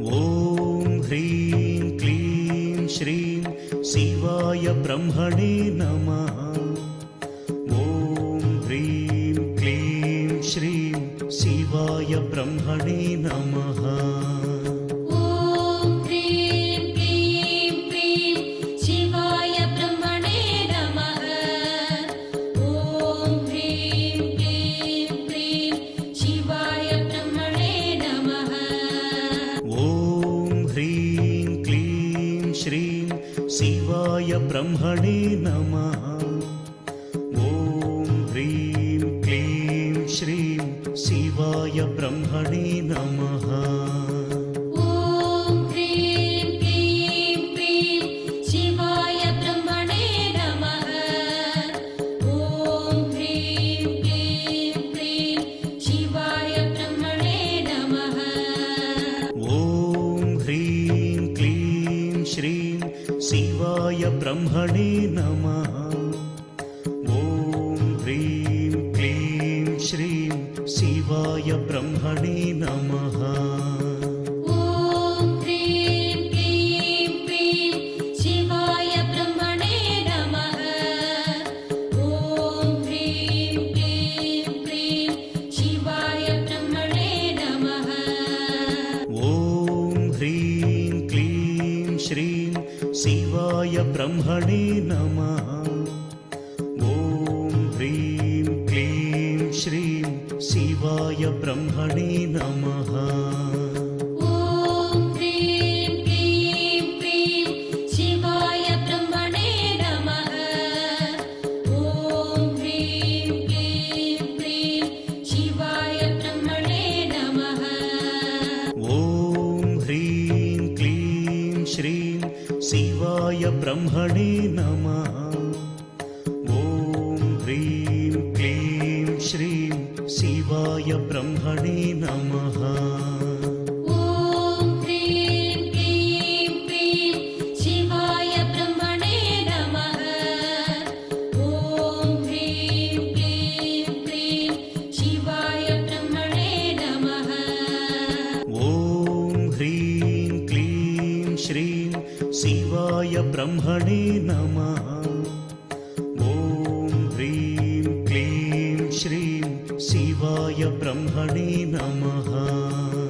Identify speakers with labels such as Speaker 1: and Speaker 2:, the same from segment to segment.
Speaker 1: ॐ ह्रीं क्लीं श्रीं शिवाय ब्रह्मणे नमः। ॐ ह्रीं क्लीं श्रीं शिवाय ब्रह्मणे श्रीं शिवाय ब्रह्मणे नमः। श्रीं शिवाय ब्रह्मणे नमः।
Speaker 2: ॐ ह्रीं क्लीं
Speaker 1: श्रीं शिवाय ब्रह्मणे नमः। ब्रह्मणे नमः।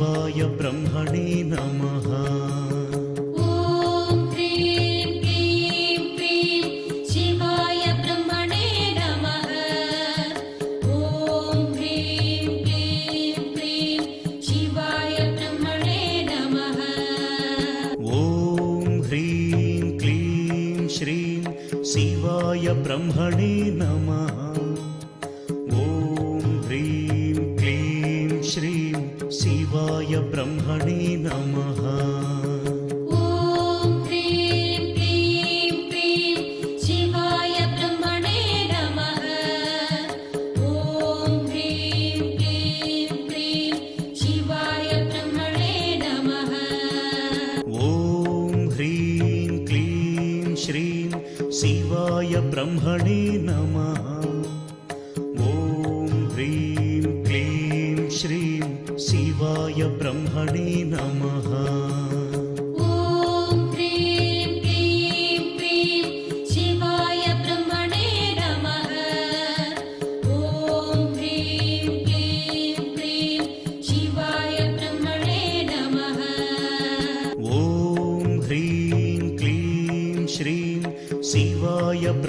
Speaker 2: शिवाय ब्रह्मणे नमः।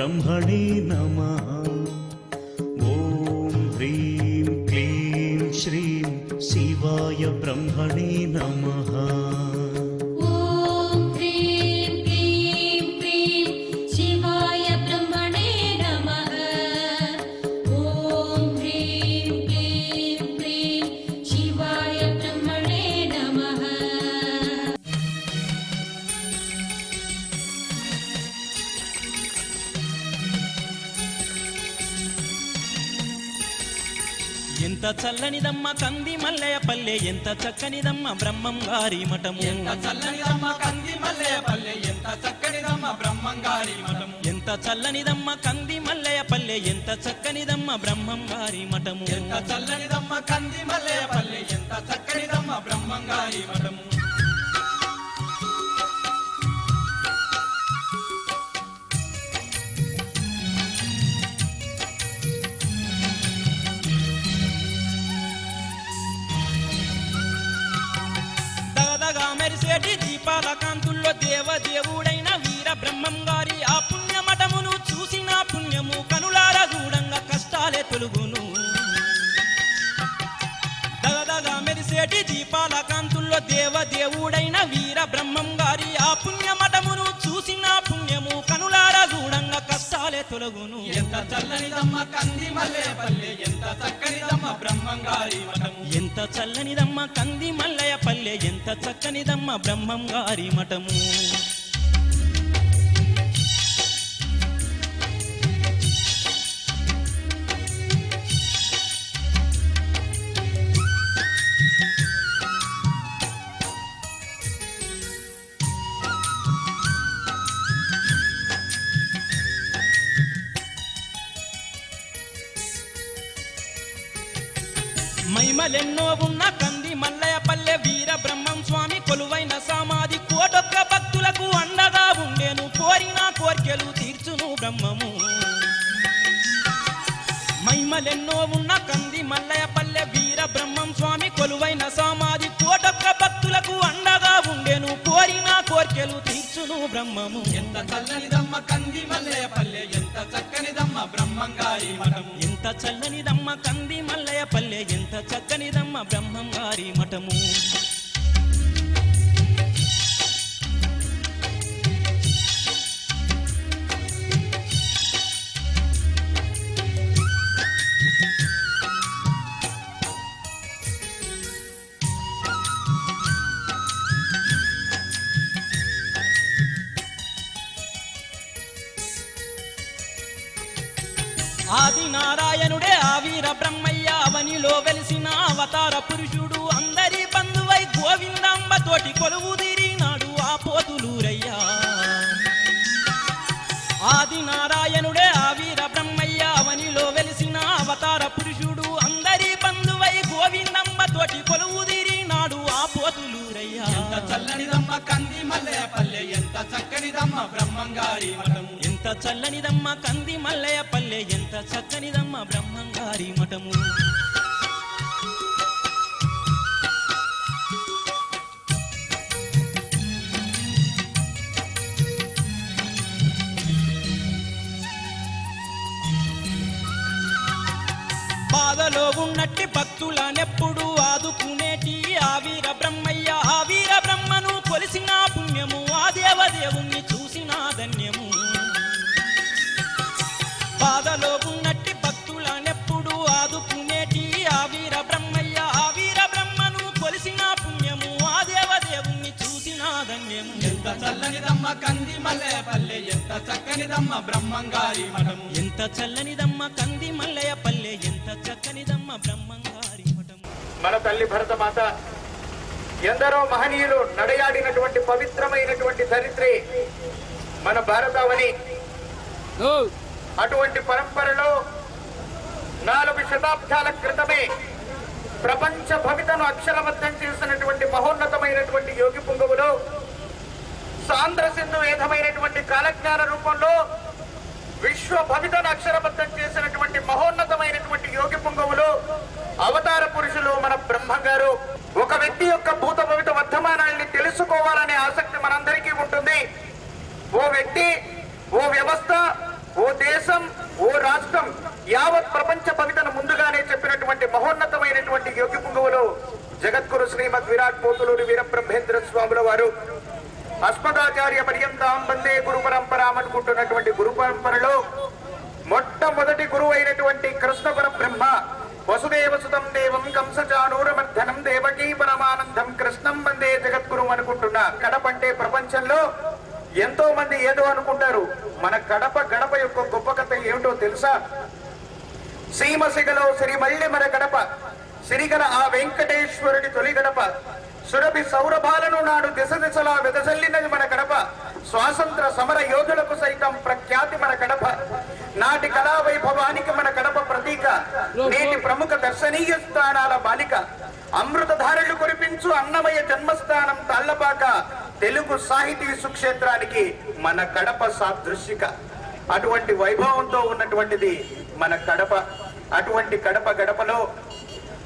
Speaker 3: ಬ್ರಹ್ಮಣೇ
Speaker 1: ఎంత చల్లనిదమ్మ కంది మల్లెయ పల్లె ఎంత చక్కనిదమ్మ బ్రహ్మం గారి మఠము.
Speaker 4: ఎంత చల్లనిదమ్మ కంది మల్లె పల్లె ఎంత చక్కనిదమ్మ బ్రహ్మంగారి మఠము.
Speaker 1: ఎంత చల్లనిదమ్మ కంది మల్లెయ పల్లె ఎంత చక్కనిదమ్మ బ్రహ్మం గారి మఠము.
Speaker 4: ఎంత చల్లనిదమ్మ కంది మల్లె పల్లె ఎంత చక్కనిదమ్మ బ్రహ్మంగారి మఠము. చల్లనిదమ్మ కంది మల్లె పల్లె. ఎంత చక్కనిదమ్మ బ్రహ్మంగారి మఠము
Speaker 1: ఎంత చల్లనిదమ్మ కంది మల్లయ్య పల్లె. ఎంత చక్కనిదమ్మ బ్రహ్మంగారి మఠము. బ్రహ్మము మైమలెన్నో ఉన్న కంది మల్లయ్య పల్లె వీర బ్రహ్మం స్వామి కొలువైన సమాధి కోటొక్క భక్తులకు అండగా ఉండేను. కోరిన కోర్కెలు తీర్చును బ్రహ్మము.
Speaker 4: ఎంత చల్లనిదమ్మ కంది మల్లె పల్లె ఎంత చక్కనిదమ్మ బ్రహ్మంగారి మఠము
Speaker 1: ఎంత చల్లనిదమ్మ కంది మల్లయ్య పల్లె ఎంత చక్కనిదమ్మ బ్రహ్మం గారి మఠము. అవతార పురుషుడు అందరి బంధువై గోవిందాంబ తోటి కొలువు తీరినాడు ఆ పోతులూరయ్యా. ఆది నారాయణుడే ఆ వీర బ్రహ్మయ్య అవనిలో వెలిసిన అవతార పురుషుడు అందరి బంధువై గోవిందంబ తోటి కొలువు తీరినాడు ఆ పోతులూరయ్యా.
Speaker 4: చల్లనిదమ్మ కంది మల్లె పల్లె ఎంత చక్కనిదమ్మ బ్రహ్మంగారి మఠము.
Speaker 1: ఎంత చల్లనిదమ్మ కంది మల్లయ్య పల్లె ఎంత చక్కనిదమ్మ బ్రహ్మంగారి మఠము. బాధలో ఉన్నట్టి భక్తులనెప్పుడు ఆదుకునేటి? ఆవీర బ్రహ్మయ్య ఆవీర బ్రహ్మను కొలిసిన పుణ్యము ఆ దేవదేవుణ్ణి చూసిన ధన్యము. బాధలో ఉన్నట్టి భక్తులనెప్పుడు ఆదుకునేటి? ఆవీర బ్రహ్మయ్య ఆవీర బ్రహ్మను కొలిసిన పుణ్యము ఆ దేవదేవుణ్ణి చూసిన ధన్యము.
Speaker 4: ఎంత చల్లనిదమ్మ కంది మల్లెపల్లె ఎంత చక్కనిదమ్మ బ్రహ్మంగారి మఠము?
Speaker 1: ఎంత చల్లనిదమ్మ కంది మల్లయ్య పల్లె ఎంత చక్కనిదమ్మ బ్రహ్మంగారి మఠము?
Speaker 5: మన తల్లి భరతమాత ఎందరో మహనీయులు నడయాడినటువంటి పవిత్రమైనటువంటి చరిత్రే మన భారతావని. అటువంటి పరంపరలో నాలుగు శతాబ్దాల క్రితమే ప్రపంచ భవితను అక్షరబద్ధం చేసినటువంటి మహోన్నతమైనటువంటి యోగి పుంగవులో సాంద్ర సింధు వేదమైనటువంటి కాలజ్ఞాన రూపంలో విశ్వ భవితను అక్షరబద్ధం చేసినటువంటి మహోన్నతమైనటువంటి యోగి పుంగవులు అవతార పురుషులు మన బ్రహ్మ గారు ఒక వ్యక్తి యొక్క భూత భవిత వర్ధమానాల్ని తెలుసుకోవాలనే ఆసక్తి మనందరికీ ఉంటుంది. ఓ వ్యక్తి ఓ వ్యవస్థ ఓ దేశం ఓ రాష్ట్రం యావత్ ప్రపంచ భవితను ముందుగానే చెప్పినటువంటి మహోన్నతమైనటువంటి యోగి పుంగవులు జగద్గురు శ్రీమద్ విరాట్ పోతులూరి వీరబ్రహ్మేంద్ర స్వాముల వారు. అస్మదాచార్య పర్యంతం వందే గురు పరంపరాం అనుకుంటున్నటువంటి గురు పరంపరలో మొట్టమొదటి గురువు అయినటువంటి కృష్ణ పరబ్రహ్మ వసుదేవ సుతం దేవం కంసచానూరమర్ధనం దేవకీ పరమానందం కృష్ణం వందే జగద్గురు అనుకుంటున్నా కడప అంటే ప్రపంచంలో ఎంతో మంది ఏదో అనుకుంటారు. మన కడప గడప యొక్క గొప్ప కథ ఏమిటో తెలుసా? సీమసిగలో శ్రీ మల్లి మన గడప సిరిగల ఆ వెంకటేశ్వరుడి తొలి గడప సురభి సౌరభాలను నాడు దిశ దిశలా వెదజల్లినది మన కడప. స్వాతంత్ర సమర యోధులకు సైతం ప్రఖ్యాతి మన కడప. నాటి కళా వైభవానికి మన కడప ప్రతీక. నేటి ప్రముఖ దర్శనీయ స్థానాల బాలిక. అమృతధారలు కురిపించు అన్నమయ జన్మస్థానం తాళ్ళపాక. తెలుగు సాహితీ సుక్షేత్రానికి మన కడప సాదృశ్యక. అటువంటి వైభవంతో ఉన్నటువంటిది మన కడప. అటువంటి కడప గడపలో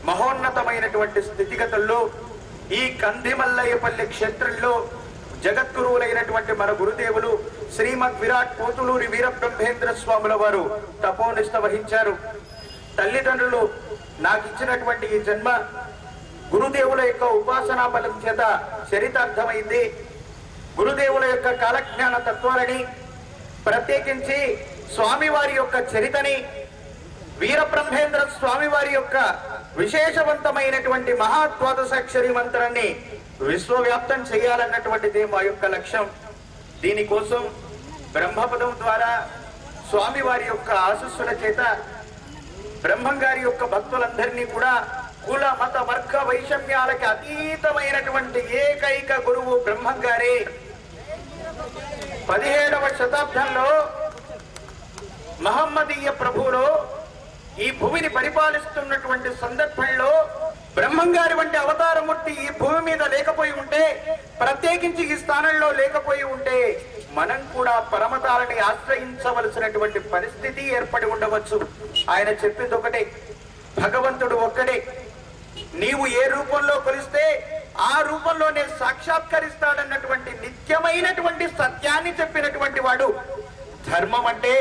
Speaker 5: మహోన్నతమైనటువంటి స్థితిగతుల్లో ఈ కందిమల్లయ్యపల్లి క్షేత్రంలో జగద్గురువులైనటువంటి మన గురుదేవులు శ్రీమద్ విరాట్ పోతులూరి వీరబ్రహ్మేంద్ర స్వాముల వారు తపోనిష్ట వహించారు. తల్లిదండ్రులు నాకు ఇచ్చినటువంటి ఈ జన్మ గురుదేవుల యొక్క ఉపాసనా బలం చేత చరితార్థమైంది. గురుదేవుల యొక్క కాలజ్ఞాన తత్వాలని ప్రత్యేకించి స్వామివారి యొక్క చరితని వీరబ్రహ్మేంద్ర స్వామివారి యొక్క విశేషవంతమైనటువంటి మహాద్వాదశాక్షరి మంత్రాన్ని విశ్వవ్యాప్తం చేయాలన్నటువంటిది మా యొక్క లక్ష్యం. దీనికోసం బ్రహ్మపదం ద్వారా స్వామివారి యొక్క ఆశస్సుల చేత బ్రహ్మం గారి యొక్క భక్తులందరినీ కూడా కుల మత వర్గ వైషమ్యాలకి అతీతమైనటువంటి ఏకైక గురువు బ్రహ్మం గారి. పదిహేడవ శతాబ్దంలో మహమ్మదీయ ప్రభువులో ఈ భూమిని పరిపాలిస్తున్నటువంటి సందర్భంలో బ్రహ్మంగారి వంటి అవతారమూర్తి ఈ భూమి మీద లేకపోయి ఉంటే ప్రత్యేకించి ఈ స్థానంలో లేకపోయి ఉంటే మనం కూడా పరమతాలని ఆశ్రయించవలసినటువంటి పరిస్థితి ఏర్పడి ఉండవచ్చు. ఆయన చెప్పింది ఒకటే భగవంతుడు ఒక్కడే. నీవు ఏ రూపంలో కొలిస్తే ఆ రూపంలోనే సాక్షాత్కరిస్తాడన్నటువంటి నిత్యమైనటువంటి సత్యాన్ని చెప్పినటువంటి వాడు. ధర్మం అంటే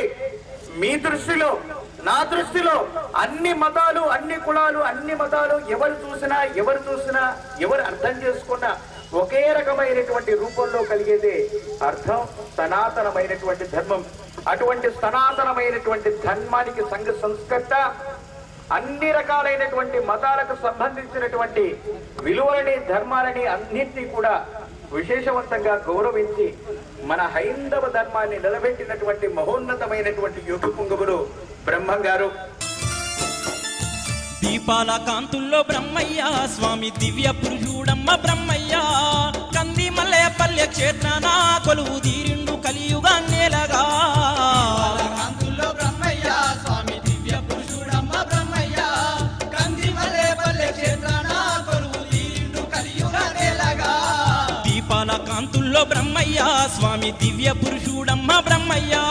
Speaker 5: మీ దృష్టిలో నా దృష్టిలో అన్ని మతాలు అన్ని కులాలు అన్ని మతాలు ఎవరు చూసినా ఎవరు చూసినా ఎవరు అర్థం చేసుకున్నా ఒకే రకమైనటువంటి రూపంలో కలిగేదే అర్థం సనాతనమైనటువంటి ధర్మం. అటువంటి సనాతనమైనటువంటి ధర్మానికి సంఘ సంస్కర్త అన్ని రకాలైనటువంటి మతాలకు సంబంధించినటువంటి విలువలని ధర్మాలని అన్నింటినీ కూడా విశేషవంతంగా గౌరవించి మన హైందవ ధర్మాన్ని నిలబెట్టినటువంటి మహోన్నతమైనటువంటి యోగి పుంగవులు బ్రహ్మం గారు.
Speaker 1: దీపాల కాంతుల్లో బ్రహ్మయ్య స్వామి దివ్య పురుషుడమ్మ బ్రహ్మయ్య. కంది మల్లెపల్లె క్షేత్రాన కొలువు
Speaker 4: పల్లె క్షేత్రాన కొలువు దీరిండు కలియుగ నేలగా.
Speaker 1: దీపాల కాంతుల్లో బ్రహ్మయ్య స్వామి దివ్య పురుషుడమ్మ బ్రహ్మయ్యా.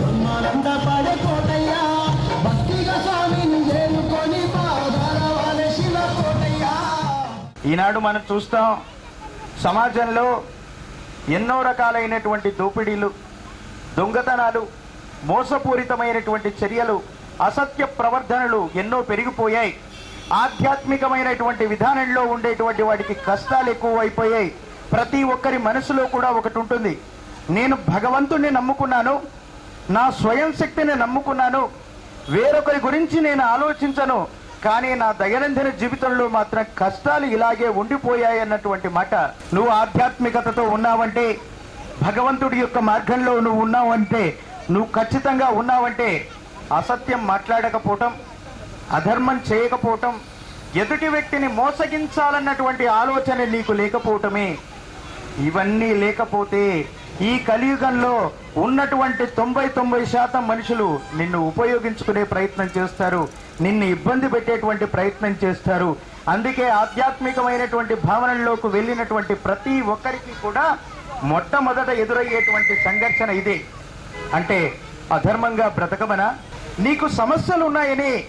Speaker 6: బ్రహ్మానంద పడే భక్తిగా స్వామిని చేరుకొని పాదాల శివ
Speaker 5: ఈనాడు మనం చూస్తాం సమాజంలో ఎన్నో రకాలైనటువంటి దోపిడీలు దొంగతనాలు మోసపూరితమైనటువంటి చర్యలు అసత్య ప్రవర్ధనలు ఎన్నో పెరిగిపోయాయి. ఆధ్యాత్మికమైనటువంటి విధానంలో ఉండేటువంటి వాడికి కష్టాలు ఎక్కువైపోయాయి. ప్రతి ఒక్కరి మనసులో కూడా ఒకటి ఉంటుంది. నేను భగవంతుణ్ణి నమ్ముకున్నాను నా స్వయం శక్తిని నమ్ముకున్నాను వేరొకరి గురించి నేను ఆలోచించను కానీ నా దైనందిన జీవితంలో మాత్రం కష్టాలు ఇలాగే ఉండిపోయాయి అన్నటువంటి మాట నువ్వు ఆధ్యాత్మికతతో ఉన్నావంటే భగవంతుడి యొక్క మార్గంలో నువ్వు ఉన్నావంటే నువ్వు ఖచ్చితంగా ఉన్నావంటే అసత్యం మాట్లాడకపోవటం అధర్మం చేయకపోవటం ఎదుటి వ్యక్తిని మోసగించాలన్నటువంటి ఆలోచన నీకు లేకపోవటమే. ఇవన్నీ లేకపోతే ఈ కలియుగంలో ఉన్నటువంటి తొంభై తొంభై శాతం మనుషులు నిన్ను ఉపయోగించుకునే ప్రయత్నం చేస్తారు నిన్ను ఇబ్బంది పెట్టేటువంటి ప్రయత్నం చేస్తారు. అందుకే ఆధ్యాత్మికమైనటువంటి భావనల్లోకి వెళ్ళినటువంటి ప్రతి ఒక్కరికి కూడా మొట్టమొదట ఎదురయ్యేటువంటి సంఘర్షణ ఇదే. అంటే అధర్మంగా బ్రతకమనా? నీకు సమస్యలు ఉన్నాయని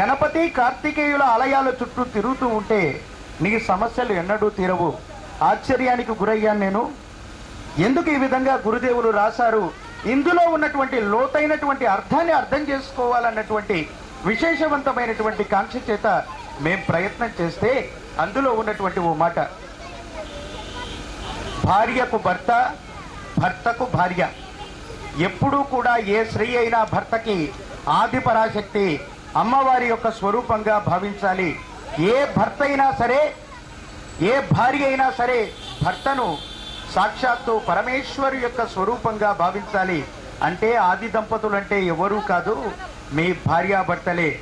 Speaker 5: గణపతి కార్తికేయుల ఆలయాల చుట్టూ తిరుగుతూ ఉంటే నీ సమస్యలు ఎన్నడూ తీరవు. ఆశ్చర్యానికి గురయ్యాను నేను. ఎందుకు ఈ విధంగా గురుదేవులు రాశారు? ఇందులో ఉన్నటువంటి లోతైనటువంటి అర్థాన్ని అర్థం చేసుకోవాలన్నటువంటి విశేషవంతమైనటువంటి కాంక్ష చేత మేం ప్రయత్నం చేస్తే అందులో ఉన్నటువంటి ఓ మాట. భార్యకు భర్త భర్తకు భార్య. ఎప్పుడూ కూడా ఏ స్త్రీ అయినా భర్తకి ఆది పరాశక్తి అమ్మవారి యొక్క స్వరూపంగా భావించాలి. ఏ భర్త అయినా సరే ఏ భార్య అయినా సరే భర్తను సాక్షాత్తు పరమేశ్వరు యొక్క స్వరూపంగా భావించాలి. అంటే ఆది దంపతులు అంటే ఎవరూ కాదు మీ భార్యాభర్తలే.